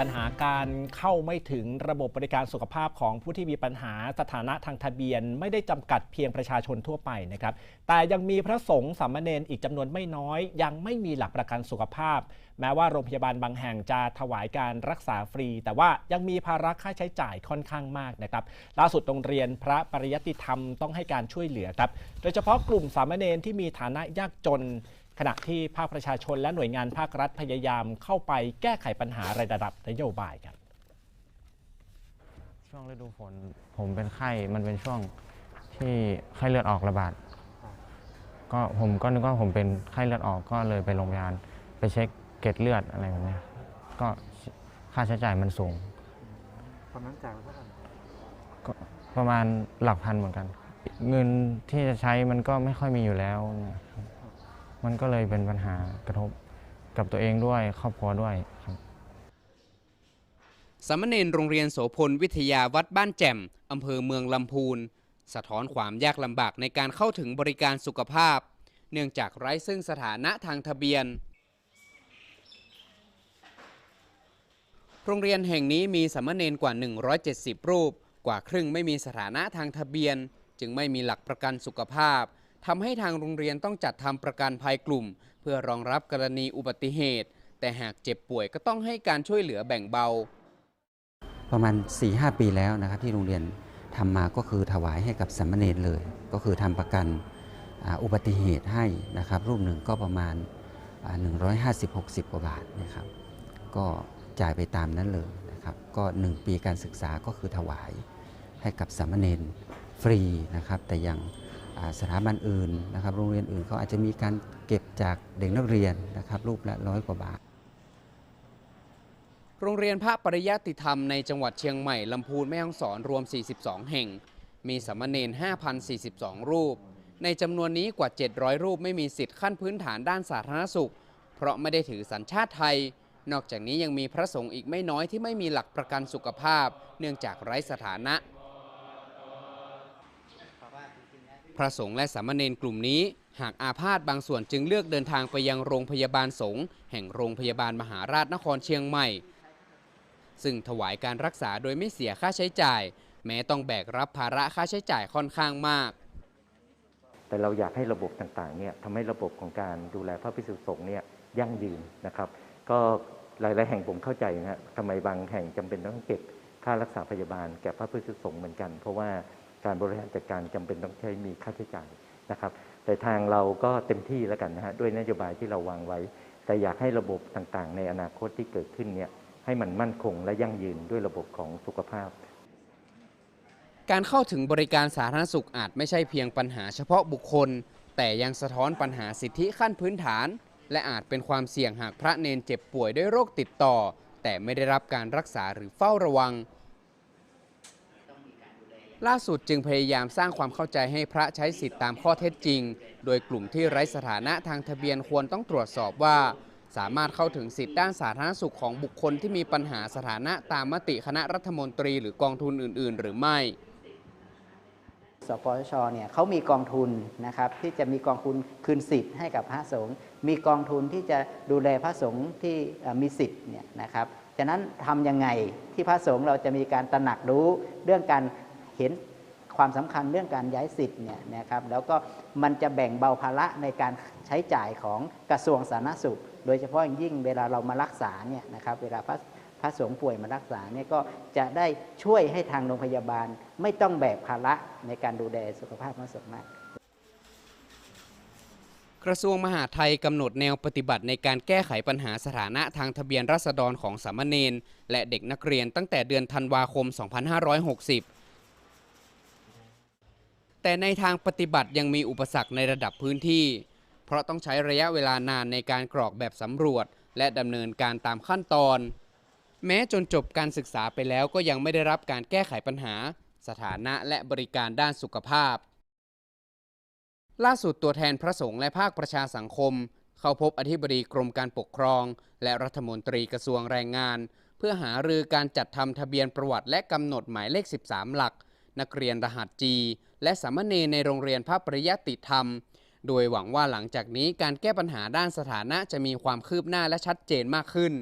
ปัญหาการเข้าไม่ถึงระบบบริการสุขภาพของผู้ที่มีปัญหาสถานะทางทะเบียน ไม่ได้จำกัดเพียงประชาชนทั่วไปนะครับ แต่ยังมีพระสงฆ์สามเณรอีกจำนวนไม่น้อย ยังไม่มีหลักประกันสุขภาพ แม้ว่าโรงพยาบาลบางแห่งจะถวายการรักษาฟรี แต่ว่ายังมีภาระค่าใช้จ่ายค่อนข้างมากนะครับล่าสุดโรงเรียนพระปริยติธรรมต้องให้การช่วยเหลือครับโดยเฉพาะกลุ่มสามเณรที่มีฐานะยากจน ขณะที่ภาคประชาชนและหน่วยงานภาครัฐพยายามเข้าไปแก้ไขปัญหาระดับนโยบายครับช่วงฤดูฝนผมเป็นไข้มันเป็นช่วงที่ไข้เลือดออกระบาดก็ผมก็นึกว่าผมเป็นไข้เลือดออกก็เลยไปโรงพยาบาลไปเช็คเกล็ดเลือดอะไรแบบนี้ก็ค่าใช้จ่ายมันสูงตอนนั้นจ่ายไปเท่าไหร่ก็ประมาณหลักพันเหมือนกัน เงินที่จะใช้มันก็ไม่ค่อยมีอยู่แล้วเนี่ย มันก็เลยเป็นปัญหากระทบกับตัวเองด้วยครอบครัวด้วยครับสามเณรโรงเรียนโสพลวิทยาวัดบ้านแจ่มอำเภอเมืองลำพูน สะท้อนความยากลำบากในการเข้าถึงบริการสุขภาพ เนื่องจากไร้ซึ่งสถานะทางทะเบียน โรงเรียนแห่งนี้มีสามเณรกว่า 170 รูป กว่าครึ่งไม่มีสถานะทางทะเบียน จึงไม่มีหลักประกันสุขภาพ ทำให้ทางโรงเรียนต้องจัดทำประกันภัยกลุ่ม เพื่อรองรับกรณีอุบัติเหตุ แต่หากเจ็บป่วยก็ต้องให้การช่วยเหลือแบ่งเบา ประมาณ 4-5 ปีแล้วนะครับที่โรงเรียนทำมาก็คือถวายให้กับสามเณรเลย ก็คือทำประกันอุบัติเหตุให้นะครับ รูปหนึ่งก็ประมาณอ่า150-60 กว่าบาทนะครับ ก็จ่ายไปตามนั้นเลยนะครับก็ 1 ปีการศึกษาก็คือถวายให้กับสามเณรฟรีนะครับ แต่ย่าง สถาบันอื่นนะครับโรงเรียนอื่นเขาอาจจะมีการเก็บจากเด็กนักเรียนนะครับรูปละร้อยกว่าบาท โรงเรียนพระปริยติธรรมในจังหวัดเชียงใหม่ลำพูนแม่ฮ่องสอนรวม 42 แห่ง มีสามเณร5,042 รูป ในจำนวนนี้กว่า 700 รูปไม่มีสิทธิ์ขั้นพื้นฐานด้านสาธารณสุข เพราะไม่ได้ถือสัญชาติไทย นอกจากนี้ยังมีพระสงฆ์อีกไม่น้อยที่ไม่มีหลักประกันสุขภาพ เนื่องจากไร้สถานะ พระสงฆ์และสามเณรกลุ่มนี้ หากอาพาธบางส่วนจึงเลือกเดินทางไปยังโรงพยาบาลสงฆ์แห่งโรงพยาบาลมหาราชนครเชียงใหม่ ซึ่งถวายการรักษาโดยไม่เสียค่าใช้จ่าย แม้ต้องแบกรับภาระค่าใช้จ่ายค่อนข้างมาก แต่เราอยากให้ระบบต่างๆเนี่ยทำให้ระบบของการดูแลพระภิกษุสงฆ์เนี่ยยั่งยืนนะครับ ก็หลายๆแห่งผมเข้าใจนะฮะทำไมบางแห่งจำเป็นต้องเก็บค่ารักษาพยาบาลแก่พระภิกษุสงฆ์เหมือนกัน เพราะว่า การบริหารจัดการจำเป็นต้องใช้มีค่าใช้จ่ายนะครับ แต่ทางเราก็เต็มที่แล้วกันนะฮะด้วยนโยบายที่เราวางไว้ แต่อยากให้ระบบต่างๆ ในอนาคตที่เกิดขึ้นเนี่ยให้มันมั่นคงและยั่งยืนด้วยระบบของสุขภาพ การเข้าถึงบริการสาธารณสุขอาจไม่ใช่เพียงปัญหาเฉพาะบุคคล แต่ยังสะท้อนปัญหาสิทธิขั้นพื้นฐาน และอาจเป็นความเสี่ยงหากพระเนนเจ็บป่วยด้วยโรคติดต่อ แต่ไม่ได้รับการรักษาหรือเฝ้าระวัง ล่าสุดจึงพยายามสร้างความเข้าใจให้พระใช้สิทธิตามข้อเท็จจริง โดยกลุ่มที่ไร้สถานะทางทะเบียนควรต้องตรวจสอบว่า สามารถเข้าถึงสิทธิด้านสาธารณสุขของบุคคลที่มีปัญหาสถานะตามมติคณะรัฐมนตรีหรือกองทุนอื่น ๆ หรือไม่สปชเนี่ยเขามีกองทุนนะครับที่จะมีกองทุนคืนสิทธิ์ให้กับพระสงฆ์มีกองทุนที่จะดูแลพระสงฆ์ที่มีสิทธิ์เนี่ยนะครับฉะนั้นทำยังไงที่พระสงฆ์เราจะมีการตระหนักรู้เรื่องการ เห็นความสำคัญเรื่องการย้ายสิทธิ์เนี่ยนะครับแล้วก็มันจะแบ่งเบาภาระในการใช้จ่ายของกระทรวงสาธารณสุข โดยเฉพาะอย่างยิ่งเวลาเรามารักษาเนี่ยนะครับเวลาพระพระสงฆ์ป่วยมารักษาเนี่ยก็จะได้ช่วยให้ทางโรงพยาบาล ไม่ต้องแบกภาระในการดูแลสุขภาพพระสงฆ์มาก กระทรวงมหาดไทยกำหนดแนวปฏิบัติในการแก้ไขปัญหาสถานะทางทะเบียนราษฎรของสามเณรและเด็กนักเรียนตั้งแต่เดือนธันวาคม 2560 แต่ในทางปฏิบัติยังมีอุปสรรคในระดับพื้นที่ เพราะต้องใช้ระยะเวลานานในการกรอกแบบสำรวจ และดำเนินการตามขั้นตอน แม้จนจบการศึกษาไปแล้วก็ยังไม่ได้รับการแก้ไขปัญหา สถานะและบริการด้านสุขภาพ ล่าสุดตัวแทนพระสงฆ์และภาคประชาสังคม เข้าพบอธิบดีกรมการปกครอง และรัฐมนตรีกระทรวงแรงงาน เพื่อหารือการจัดทำทะเบียนประวัติและกำหนดหมายเลข 13 หลัก นักเรียนรหัสจี และสามเณรในโรงเรียนพระปริยติธรรม โดยหวังว่าหลังจากนี้การแก้ปัญหาด้านสถานะจะมีความคืบหน้าและชัดเจนมากขึ้น